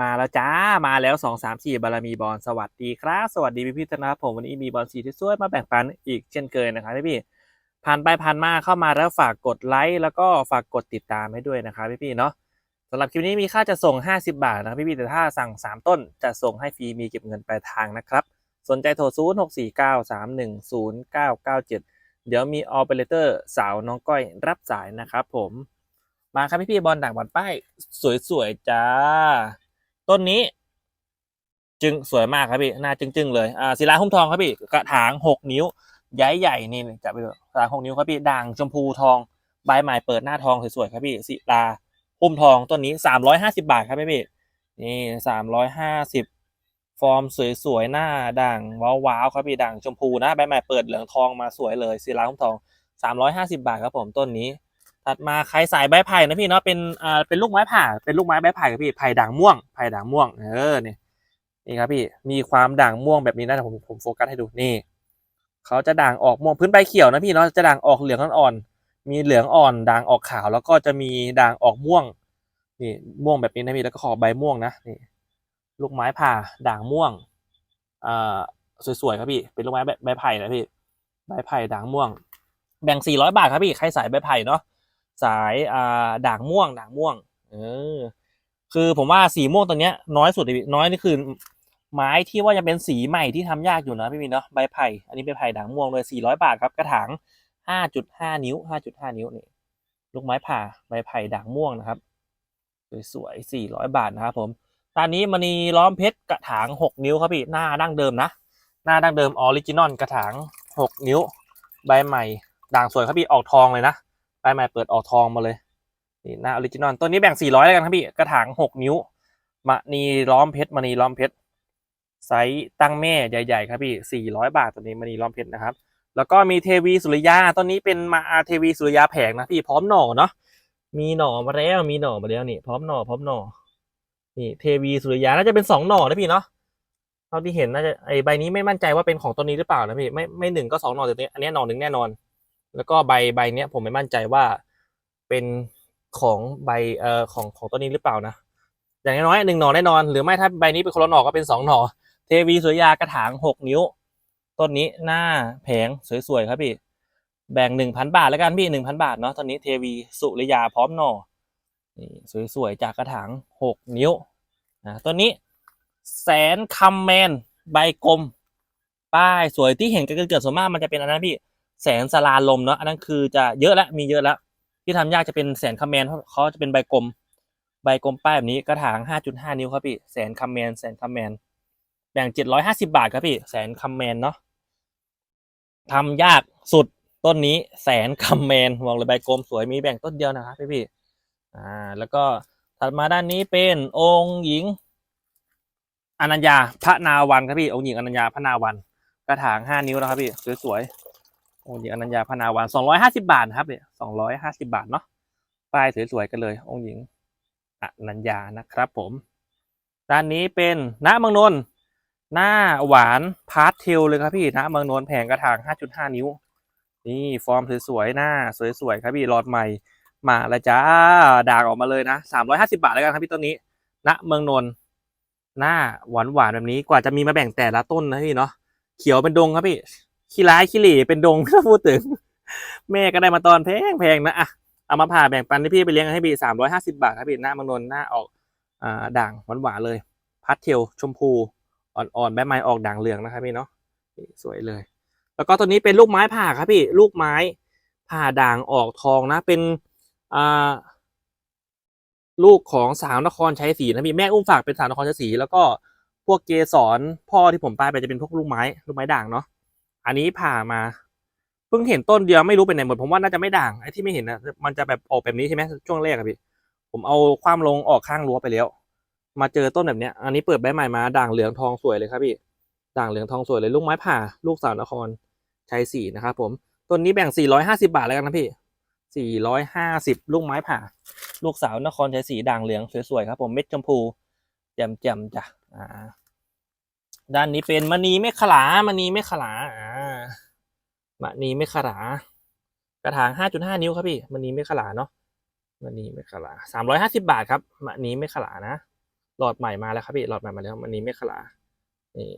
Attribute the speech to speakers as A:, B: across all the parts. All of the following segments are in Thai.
A: มาแล้วจ้า มาแล้วสองสามสี่บารมีบอลสวัสดีครับ สวัสดีพี่พี่นะครับผมวันนี้มีบอลสีที่สวยมาแบ่งปันอีกเช่นเคยนะครับพี่พี่ผ่านไปผ่านมาเข้ามาแล้วฝากกดไลค์แล้วก็ฝากกดติดตามให้ด้วยนะครับพี่พี่เนาะสำหรับคลิปนี้มีค่าจะส่ง 50 บาทนะพี่พี่แต่ถ้าสั่ง 3 ต้นจะส่งให้ฟรีมีเก็บเงินปลายทางนะครับ สนใจโทร0 6 4 9 3 1 0 9 9 7เก้าสามหนึ่งศูนย์เก้าเก้าเจ็ดเดี๋ยวมีออเปอเรเตอร์สาวน้องก้อยรับสายนะครับผมมาครับพี่พี่บอลด่างบอลป้ายสวยๆจ้า ต้นนี้ จึงสวยมากครับพี่หน้าจึงๆเลยอ่าศิลาหุ้มทองครับพี่กระถางหกนิ้วใหญ่ใหญ่ๆนี่จับไปดูกระถางหกนิ้วครับพี่ด่างชมพูทองใบใหม่เปิดหน้าทองสวยๆครับพี่ศิลาหุ้มทองต้นนี้สามร้อยห้าสิบาทครับพี่พี่นี่สามร้อยห้าสิบฟอร์มสวยๆหน้าด่างว้าวๆครับพี่ด่างชมพูนะใบใหม่เปิดเหลืองทองมาสวยเลยศิลาหุ้มทองสามร้อยห้าสิบาทครับผมต้นนี้ ถัดมาใครสายใบไผ่นะพี่เนาะเป็นอ่าเป็นลูกไม้ผ่าเป็นลูกไม้ใบไผ่ครับพี่ไผ่ด่างม่วงไผ่ด่างม่วง เออเนี่ยนี่ครับพี่มีความด่างม่วงแบบนี้นะผมผมโฟกัสให้ดูนี่เขาจะด่างออกม่วงพื้นใบเขียวนะพี่เนาะจะด่างออกเหลืองอ่อนๆมีเหลืองอ่อนด่างออกขาว แล้วก็จะมีด่างออกม่วงนี่ม่วงแบบนี้นะพี่แล้วก็ขอบใบม่วงนะนี่ลูกไม้ผ่าด่างม่วงอ่าสวยๆครับพี่เป็นลูกไม้ใบใบไผ่นะพี่ใบไผ่ด่างม่วง แบ่ง400บาทครับพี่ใครสายใบไผ่เนาะ สายอ่าด่างม่วง ด่างม่วง เออ คือผมว่าสีม่วงตัวเนี้ยน้อยสุดน้อยนี่คือ ไม้ที่ว่าจะเป็นสีใหม่ที่ทำยากอยู่นะพี่มินเนาะใบไผ่อันนี้ใบไผ่ด่างม่วงเลย400 บาทครับกระถาง5.5 นิ้ว 5.5 นิ้วนี่ลูกไม้ผ่าใบไผ่ด่างม่วงนะครับสวยๆ400 บาทนะครับผมตอนนี้มณีล้อมเพชรกระถาง 6 นิ้วครับพี่หน้าดั้งเดิมนะหน้าดั้งเดิมออริจินอลกระถาง 6 นิ้ว ใบใหม่ด่างสวยครับพี่ออกทองเลยนะ ใบใหม่เปิดออกทองมาเลยนี่หน้าออริจินอลตัวนี้แบ่ง 400 แล้วกันครับพี่ กระถาง 6 นิ้วมณีล้อมเพชรมณีล้อมเพชรไซส์ตั้งแม่ใหญ่ ๆ ครับพี่ 400 บาทตัวนี้มณีล้อมเพชรนะครับ แล้วก็มีเทวีสุริยาต้นนี้เป็นมาอาเทวีสุริยาแผงนะพี่พร้อมหน่อเนาะมีหน่อมาแล้วมีหน่อมาแล้วนี่พร้อมหน่อพร้อมหน่อนี่เทวีสุริยาน่าจะเป็นสองหน่อนะพี่เนาะเท่าที่เห็นน่าจะไอใบนี้ไม่มั่นใจว่าเป็นของต้นนี้หรือเปล่านะพี่ไม่ไม่หนึ่งก็สองหน่อแต่ตัวนี้อันนี้หน่อหนึ่งแน่นอน แล้วก็ใบใบเนี้ยผมไม่มั่นใจว่าเป็นของใบเอ่อของของต้นนี้หรือเปล่านะอย่างน้อยๆหนึ่งหน่อแน่นอน หรือไม่ถ้าใบนี้เป็นคนละหน่อก็เป็นสองหน่อเทวีสุริยากระถางหกนิ้ว ต้นนี้หน้าแผงสวยๆครับพี่แบ่งหนึ่งพันบาทแล้วกันพี่หนึ่งพันบาทเนาะตอนนี้เทวีสุริยาพร้อมหน่อนี่สวยๆ จากกระถางหกนิ้วนะต้นนี้แสนคำแมนใบกลม ป้ายสวยที่เห็นกันเกิดส่วนมากมันจะเป็นอันนั้นพี่ แสนสลาลมเนาะอันนั้นคือจะเยอะแล้วมีเยอะแล้วที่ทำยากจะเป็นแสนคำแมนเพราะเขาจะเป็นใบกลม ใบกลมป้ายแบบนี้กระถาง 5.5 นิ้วครับพี่แสนคำแมนแสนคำแมนแบ่ง 750 บาทครับพี่แสนคำแมนเนาะทำยากสุดต้นนี้แสนคำแมนบอกเลยใบกลมสวยมีแบ่งต้นเดียวนะครับพี่พี่อ่าแล้วก็ถัดมาด้านนี้เป็นองค์หญิงอนัญญาพระนาวันครับพี่องค์หญิงอนัญญาพระนาวันกระถาง 5 นิ้วนะครับพี่สวยๆ องค์หญิงอนัญญาพนาวัน250บาทนะครับเนี่ย250บาทเนาะป้ายสวยๆกันเลย องค์หญิงอนัญญานะครับ ผม ด้านนี้เป็นณเมืองนนท์หน้าหวานพาร์ทเทลเลยครับพี่ณเมืองนนท์แผงกระถาง5.5นิ้ว นี่ฟอร์มสวยๆหน้าสวยๆครับพี่หลอดใหม่มาล้วจ้าด่างออกมาเลยนะ350บาทแล้วกันครับพี่ต้นนี้ณเมืองนนท์หน้าหวานหวานๆแบบนี้กว่าจะมีมาแบ่งแต่ละต้นนะพี่เนาะเขียวเป็นดงครับพี่ ขี้ร้ายขี้เหร่เป็นดงถ้าพูดถึง แม่ก็ได้มาตอนแพงแพงนะอะเอามาผ่าแบ่งปันให้พี่ไปเลี้ยงให้พี่350บาทครับพี่หน้ามืองนนหน้าออกอ่าด่างหวานหวานๆเลยพัดเทลชมพูอ่อนๆใบไม้ออกด่างเหลืองนะครับพี่เนาะสวยเลย แล้วก็ตัวนี้เป็นลูกไม้ผ่าครับพี่ ลูกไม้ผ่าด่างออกทองนะ เป็นอ่าลูกของสาวนครชัยศรีนะพี่แม่อุ้มฝากเป็นสาวนครชัยศรีแล้วก็พวกเกสรพ่อที่ผมป้ายไปจะเป็นพวกลูกไม้ลูกไม้ด่างเนาะ อันนี้ผ่ามาเพิ่งเห็นต้นเดียวไม่รู้เป็นไหนหมดผมว่าน่าจะไม่ด่างไอ้ที่ไม่เห็นนะมันจะแบบออกแบบนี้ใช่ไหมช่วงแรกอะพี่ผมเอาความลงออกข้างรั้วไปแล้ว มาเจอต้นแบบเนี้ย อันนี้เปิดใบใหม่มาด่างเหลืองทองสวยเลยครับพี่ด่างเหลืองทองสวยเลยลูกไม้ผ่า ลูกสาวนครชัยศรีนะครับผมต้นนี้แบ่ง 450 บาทแล้วกันนะพี่ 450 ลูกไม้ผ่า ลูกสาวนครชัยศรีด่างเหลืองสวยๆครับผมเม็ดชมพูแจ่มๆจ้ะอ่า ด้านนี้เป็นมณีเมฆขลามณีเมฆขลาอ่ามณีเมฆขลากระถาง 5.5 นิ้วครับพี่มณีเมฆขลาเนาะมันีไม่ขลาสามร้อยห้าสิบาทครับมันีไม่ขลานะหลอดใหม่มาแล้วครับพี่หลอดใหม่มาแล้วอันนี้ไม่ขลานี่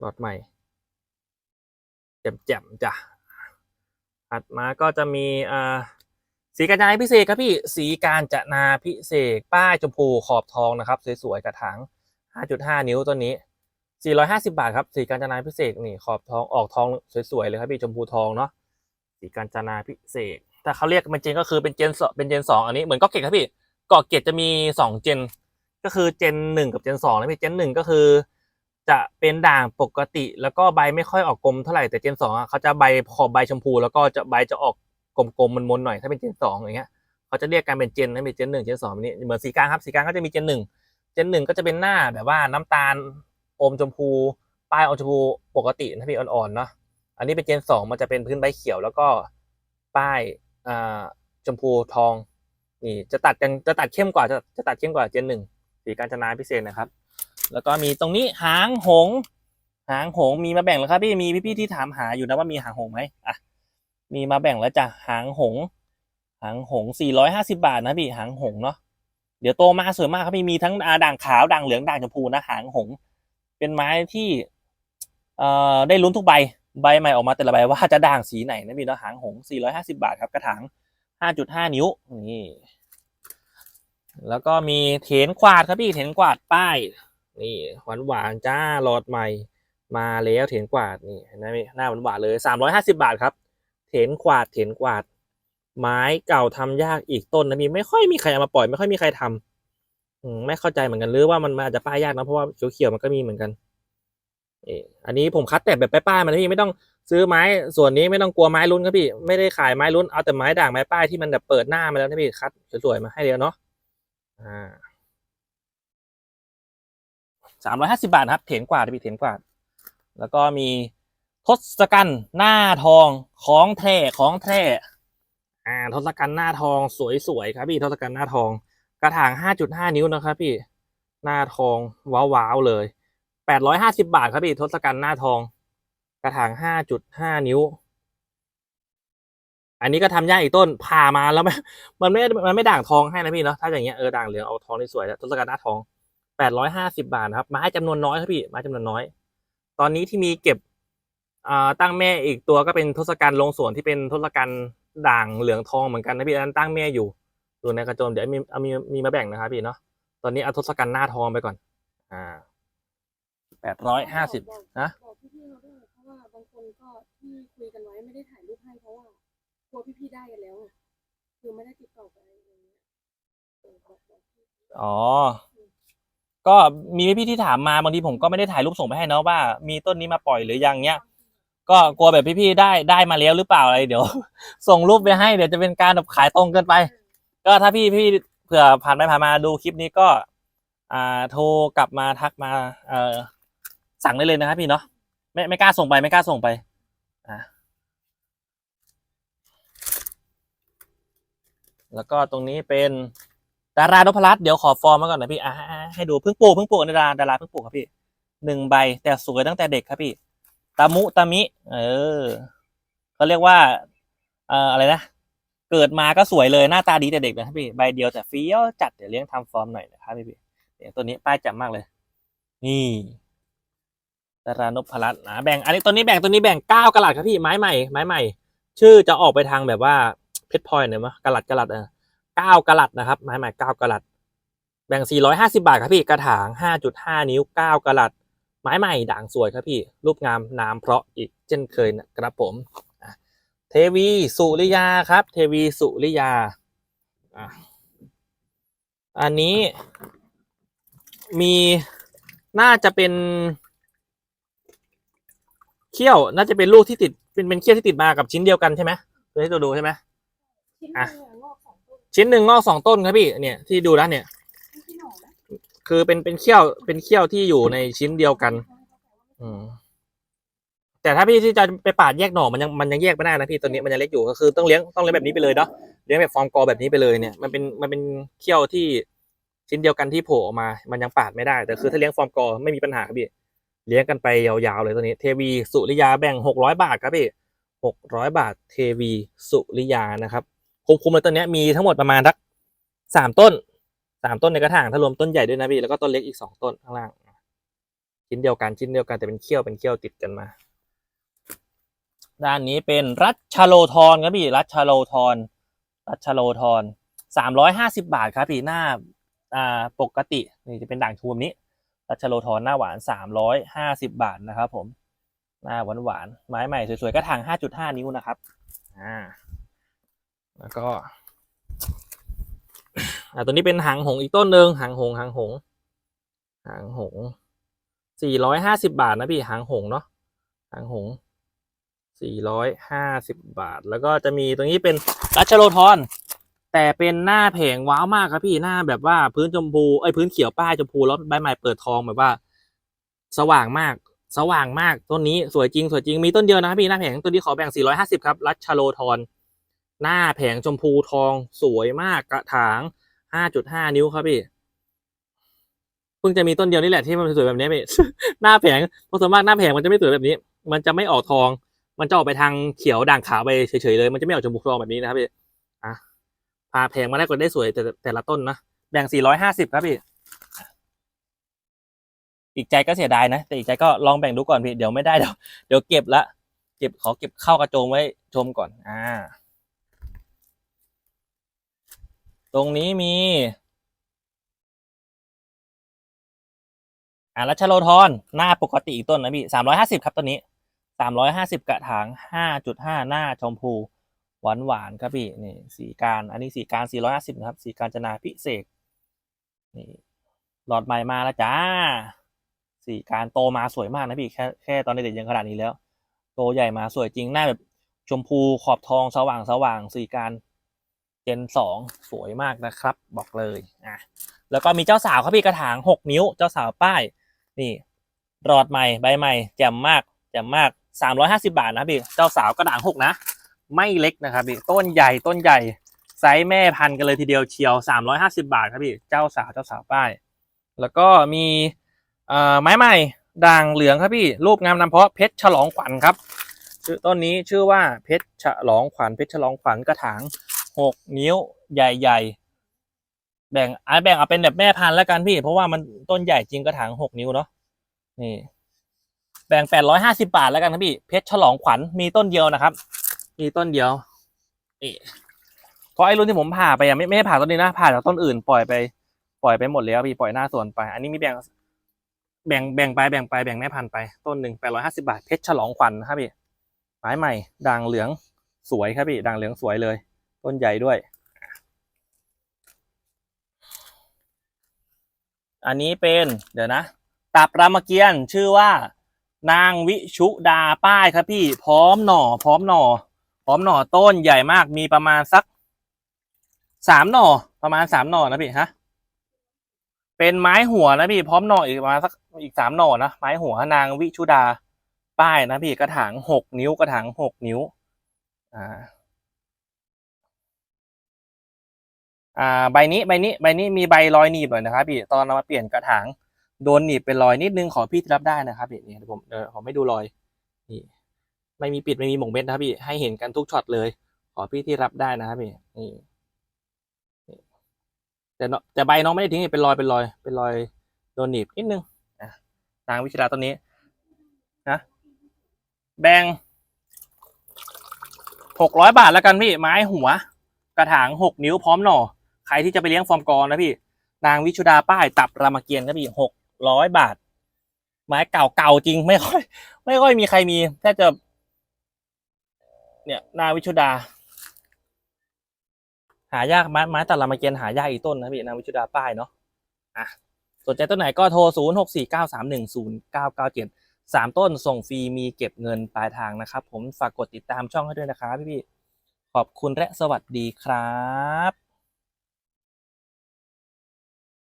A: หลอดใหม่แจ่มๆจ้ะถัดมาก็จะมีอ่า สีกาญจนาพิเศษครับพี่สีการจนาพิเศษป้ายชมพูขอบทองนะครับ สวยๆกระถาง5.5 นิ้วตัวนี้ 450 บาทครับสีการจนาพิเศษนี่ขอบทองออกทองสวยๆเลยครับพี่ชมพูทองเนาะสีการจนาพิเศษถ้าเขาเรียกเป็นเจนก็คือเป็นเจนสเป็นเจนสองอันนี้เหมือนก็เกตครับพี่กาะเกตจะมีสองเจน ก็คือเจนหนึ่งกับเจนสองนะพี่เจนหนึ่งก็คือ จะเป็นด่างปกติ แล้วก็ใบไม่ค่อยออกกลมเท่าไหร่แต่เจนสองอะเขาจะใบขอบใบชมพู แล้วก็จะใบจะออก กลมๆมันๆหน่อยถ้าเป็นเจนสองอย่างเงี้ยเขาจะเรียกกันเป็นเจนนะเป็นเจนหนึ่งเจนสองแบบนี้เหมือนสีกลางครับสีกลางก็จะมีเจนหนึ่งเจนหนึ่งก็จะเป็นหน้าแบบว่าน้ำตาลอมชมพูปลายอมชมพูปกตินะพี่อ่อนๆเนาะอันนี้เป็นเจนสองมันจะเป็นพื้นใบเขียวแล้วก็ป้ายอ่าชมพูทองนี่จะตัดกันจะตัดเข้มกว่าจะจะตัดเข้มกว่าเจนหนึ่งสีการจนาพิเศษนะครับ แล้วก็มีตรงนี้หางหง หางหงมีมาแบ่งแล้วครับพี่มีพี่ๆที่ถามหาอยู่นะว่ามีหางหงไหมอะ มีมาแบ่งแล้วจ้ะหางหง หางหงสี่ร้อยห้าสิบาทนะพี่หางหงเนาะเดี๋ยวโตมาสวยมากครับพี่มีทั้งด่างขาวด่างเหลืองด่างชมพูนะหางหง เป็นไม้ที่เอ่อได้ลุ้นทุกใบใบใหม่ออกมาแต่ละใบว่าจะด่างสีไหนนะพี่เนาะหางหงสี่ร้อยห้าสิบาทครับกระถางห้าจุดห้านิ้วนี่แล้วก็มีเถนกวาดครับพี่เถนกวาดป้ายนี่หวานหวานจ้าหลอดใหม่ มาแล้วเถนกวาดนี่นะหน้าหวานหวานเลยสามร้อยห้าสิบาทครับ เถนกวาดเถนกวาด ไม้เก่าทำยากอีกต้นนะมีไม่ค่อยมีใครเอามาปล่อย ไม่ค่อยมีใครทำอืมไม่เข้าใจเหมือนกันหรือว่ามันอาจจะป้ายยากนะเพราะว่าเขียวๆมันก็มีเหมือนกันเอออันนี้ผมคัดแต่แบบป้ายๆมันนะพี่ไม่ต้องซื้อไม้ส่วนนี้ไม่ต้องกลัวไม้ลุ้นครับพี่ไม่ได้ขายไม้ลุ้นเอาแต่ไม้ด่างไม้ป้ายที่มันแบบเปิดหน้ามาแล้วนะพี่คัดสวยๆมาให้เดียวเนาะอ่าสามร้อยห้าสิบาทครับเถนกวาดพี่เถนกวาดแล้วก็มี ทศกัณฐ์หน้าทองของแท้ของแท้อ่าทศกัณฐ์หน้าทองสวยๆครับพี่ทศกัณฐ์หน้าทอง กระถางห้าจุดห้านิ้วนะครับพี่หน้าทองว้าวๆเลยแปดร้อยห้าสิบาทครับพี่ทศกัณฐ์หน้าทอง กระถางห้าจุดห้านิ้ว อันนี้ก็ทำยากอีกต้นผ่ามาแล้วไม่มันไม่มันไม่ด่างทองให้นะพี่เนาะถ้าอย่างเงี้ยเออด่างเหลืองเอาทองที่สวยแล้วทศกัณฐ์หน้าทองแปดร้อยห้าสิบาทนะครับไม้จำนวนน้อยครับพี่ม้จำนวนน้อย ตอนนี้ที่มีเก็บ ตั้งแม่อีกตัวก็เป็นทศกัณฐ์ลงสวนที่เป็นทศกัณฐ์ด่างเหลืองทองเหมือนกันนะพี่อันนั้นตั้งแม่อยู่อยู่ในกระโจมเดี๋ยวมีเอามีมีมาแบ่งนะครับพี่เนาะตอนนี้เอาทศกัณฐ์หน้าทองไปก่อน อ่าแปดร้อยห้าสิบ
B: บอก
A: นะ
B: บอกพี่ๆเขาด้วยเพราะว่าบางคนก็ที่คุยกันไว้ไม่ได้ถ่ายรูปให้เพราะว่ากลัวพี่ๆได้กันแล้วไงคือไม่ได้ติดต่อไปอะไรอย่างเงี้ยเออบอกบอกพี่
A: อ๋อ ก็มีพี่ที่ถามมาบางทีผมก็ไม่ได้ถ่ายรูปส่งไปให้เนาะว่า มีต้นนี้มาปล่อยหรือยังเนี้ย ก็กลัวแบบพี่ๆได้ได้มาแล้วหรือเปล่าอะไรเดี๋ยว ส่งรูปไปให้เดี๋ยวจะเป็นการแบบขายตรงเกินไป ก็ถ้าพี่พี่เผื่อผ่านไปผ่านมาดูคลิปนี้ก็ อ่าโทรกลับมาทักมาเออสั่งได้เลยนะครับพี่เนาะไม่ไม่กล้าส่งไปไม่กล้าส่งไปอ่าแล้วก็ตรงนี้เป็นดารานพรัตน์เดี๋ยวขอฟอร์มมาก่อนนะพี่อ่าให้ดูเพิ่งปลูกเพิ่งปลูกดาราดาราเพิ่งปลูกครับพี่หนึ่งใบแต่สวยตั้งแต่เด็กครับพี่ ตามุตามิ เออเขาเรียกว่า เอ่ออะไรนะ เกิดมาก็สวยเลยหน้าตาดีแต่เด็กนะครับพี่ใบเดียวแต่เฟี้ยวจัดเดี๋ยวเลี้ยงทำฟอร์มหน่อยนะครับพี่พี่เดี๋ยวตัวนี้ป้ายจับมากเลย นี่ดารานพรัตน์นะแบ่ง อันนี้ตัวนี้แบ่งตัวนี้แบ่งเก้ากระหลัดครับพี่ไม้ใหม่ไม้ใหม่ ชื่อจะออกไปทางแบบว่าเพชรพลอยหน่อยมั้ยกะลัดกระหลัดเออเก้ากระหลัดนะครับไม้ใหม่เก้ากระหลัด แบ่ง450บาทครับพี่กระถาง5.5นิ้ว9กระหลัด ไม้ใหม่ด่างสวยครับพี่ รูปงามน้ำเพราะอีกเช่นเคยนะครับผมเทวีสุริยาครับ เทวีสุริยาอันนี้มีน่าจะเป็นเขี้ยวน่าจะเป็นลูกที่ติดเป็นเป็นเขี้ยวที่ติดมากับชิ้นเดียวกันใช่ไหมตัวนี้ตัวดูใช่ไหม
B: ชิ้นหนึ่งงอกสองต้น
A: ชิ้นหนึ่งงอกสองต้นครับพี่เนี่ยที่ดูแล้วเนี่ย
B: ไม่ใช่หน่อนะ
A: คือเป็นเป็นเขี้ยวเป็นเขี้ยวที่อยู่ในชิ้นเดียวกัน อืมแต่ถ้าพี่ที่จะไปปาดแยกหน่อมันยังมันยังแยกไม่ได้นะพี่ตัวนี้มันยังเล็กอยู่ก็คือต้องเลี้ยงต้องเลี้ยงแบบนี้ไปเลยเนาะเลี้ยงแบบฟอร์มกอแบบนี้ไปเลยเนี่ยมันเป็นมันเป็นเขี้ยวที่ชิ้นเดียวกันที่โผล่ออกมา มันยังปาดไม่ได้ แต่คือถ้าเลี้ยงฟอร์มกอไม่มีปัญหาครับพี่เลี้ยงกันไปยาวๆเลยตัวนี้ เทวีสุริยาแบ่งหกร้อยบาทครับพี่หกร้อยบาท เทวีสุริยานะครับคุ้มๆเลยตัวนี้มีทั้งหมดประมาณสักสามต้น สามต้นในกระถางถ้ารวมต้นใหญ่ด้วยนะพี่แล้วก็ต้นเล็กอีกสองต้นข้างล่างชิ้นเดียวกันชิ้นเดียวกันแต่เป็นเขี้ยวเป็นเขี้ยวติดกันมา ด้านนี้เป็นรัชโลทอนครับพี่รัชโลทอนรัชโลทอนสามร้อยห้าสิบาทครับพี่หน้าอ่าปกตินี่จะเป็นด่างชูแบบนี้ รัชโลทอนหน้าหวานสามร้อยห้าสิบาทนะครับผมหน้าหวานหวานไม้ใหม่สวยๆกระถางห้าจุดห้านิ้วนะครับอ่าแล้วก็ อ่าตัวนี้เป็นหางหงอีกต้นหนึ่งหางหงหางหงหางหงสี่ร้อยห้าสิบาทนะพี่หางหงเนาะหางหงสี่ร้อยห้าสิบบาท แล้วก็จะมีตรงนี้เป็นรัชโลทอนแต่เป็นหน้าแผงว้าวมากครับพี่หน้าแบบว่าพื้นชมพูไอ้พื้นเขียวป้ายชมพูแล้วใบใหม่เปิดทองแบบว่า สว่างมากสว่างมากต้นนี้สวยจริงสวยจริงมีต้นเดียวนะครับพี่หน้าแผงต้นนี้ขอแบ่ง 450 ครับรัชโลทอนหน้าแผงชมพูทองสวยมากกระถาง 5.5นิ้วครับพี่ เพิ่งจะมีต้นเดียวนี่แหละที่มันสวยแบบนี้พี่ หน้าแผงเพราะส่วนมากหน้าแผงมันจะไม่สวยแบบนี้ มันจะไม่ออกทอง มันจะออกไปทางเขียวด่างขาวไปเฉยๆเลย มันจะไม่ออกชมพูทองแบบนี้นะครับพี่อะพาแผงมาได้ก็ได้สวยแต่แต่ละต้นนะแบ่ง450ครับพี่อีกใจก็เสียดายนะ แต่อีกใจก็ลองแบ่งดูก่อนพี่ เดี๋ยวไม่ได้เดี๋ยวเดี๋ยวเก็บละ เก็บขอเก็บเข้ากระโจมไว้ชมก่อน อ่า ตรงนี้มีอ่ารัชโลทอนหน้าปกติอีกต้นนะพี่สามร้อยห้าสิบครับต้นนี้สามร้อยห้าสิบกระถางห้าจุดห้าหน้าชมพูหวานหวานๆครับพี่นี่สีการอันนี้สีการสี่ร้อยห้าสิบนะครับสีการจนาพิเศษนี่หลอดใหม่มาแล้วจ้าสีการโตมาสวยมากนะพี่แค่แค่ตอนเด็กๆยังขนาดนี้แล้ว โตใหญ่มาสวยจริงหน้าแบบชมพูขอบทองสว่างสว่างสีการ เจนสองสวยมากนะครับ บอกเลยอะแล้วก็มีเจ้าสาวครับพี่กระถางหกนิ้ว เจ้าสาวป้าย นี่รอดใหม่ใบใหม่แจ่มมากแจ่มมากสามร้อยห้าสิบาทนะพี่เจ้าสาวกระถางหกนะ ไม่เล็กนะครับพี่ต้นใหญ่ต้นใหญ่ไซส์แม่พันกันเลยทีเดียวเชียวสามร้อยห้าสิบาทครับพี่เจ้าสาวเจ้าสาวป้าย แล้วก็มีอ่อไม้ใหม่ด่างเหลืองครับพี่รูปงามนำเพาะเพชรฉลองขวัญครับชื่อต้นนี้ชื่อว่าเพชรฉลองขวัญเพชรฉลองขวัญกระถาง หกนิ้วใหญ่ๆ แบ่งอะแบ่งเอาเป็นแบบแม่พันธุ์แล้วกันพี่ เพราะว่ามันต้นใหญ่จริงกระถางหกนิ้วเนาะนี่ แบ่งแปดร้อยห้าสิบาทแล้วกันครับพี่เพชรฉลองขวัญมีต้นเดียวนะครับ มีต้นเดียวนี่เพราะไอ้รุ่นที่ผมผ่าไปอะไม่ไม่ได้ผ่าต้นนี้นะผ่าจากต้นอื่นปล่อยไปปล่อยไปหมดแล้วพี่ปล่อยหน้าสวนไป อันนี้มีแบ่งแบ่งแบ่งไปแบ่งไปแบ่งแม่พันธุ์ไปต้นหนึ่งแปดร้อยห้าสิบาทเพชรฉลองขวัญนะครับพี่ไม้ใหม่ด่างเหลืองสวยครับพี่ด่างเหลืองสวยเลย ต้นใหญ่ด้วย อันนี้เป็นเดี๋ยวนะ ตับรามเกียรติ์ชื่อว่า นางวิชุดาป้ายครับพี่ พร้อมหน่อ พร้อมหน่อ พร้อมหน่อต้นใหญ่มากมีประมาณสักสามหน่อ ประมาณสามหน่อนะพี่ฮะเป็นไม้หัวนะพี่พร้อมหน่ออีกประมาณสักอีกสามหน่อนะไม้หัวนางวิชุดา ป้ายนะพี่กระถางหกนิ้วกระถางหกนิ้ว อ่า อ่าใบนี้ใบนี้ใบนี้มีใบรอยหนีบหน่อยนะครับพี่ตอนเรามาเปลี่ยนกระถางโดนหนีบเป็นรอยนิดนึงขอพี่รับได้นะครับพี่นี่เดี๋ยวผมเดี๋ยวผมไม่ดูรอยนี่ไม่มีปิดไม่มีหม่งเม็ดนะครับพี่ให้เห็นกันทุกช็อตเลย ขอพี่ที่รับได้นะครับพี่นี่แต่เนาะแต่ใบน้องไม่ได้ทิ้งเป็นรอยเป็นรอย เป็นรอยโดนหนีบนิดนึงอะนางวิชาต้นนี้นะแบ่งหกร้อยบาทแล้วกันพี่ไม้หัว กระถางหกนิ้วพร้อมหน่อ ใครที่จะไปเลี้ยงฟอร์มกรนะพี่ นางวิชุดาป้ายตับรามเกียรติ์ครับพี่หกร้อยบาท ไม้เก่าเก่าจริงไม่ค่อย ไม่ค่อยมีใครมีแค่จะ เนี่ยนางวิชุดา หายากไม้ไม้ตัดรามเกียรติ์หายากอีกต้นนะพี่นางวิชุดาป้ายเนาะอะสนใจต้นไหนก็โทรศูนย์หกสี่เก้าสามหนึ่งศูนย์เก้าเก้าเจ็ดสามต้นส่งฟรีมีเก็บเงินปลายทางนะครับ ผมฝากกดติดตามช่องให้ด้วยนะครับพี่ๆขอบคุณและสวัสดีครับ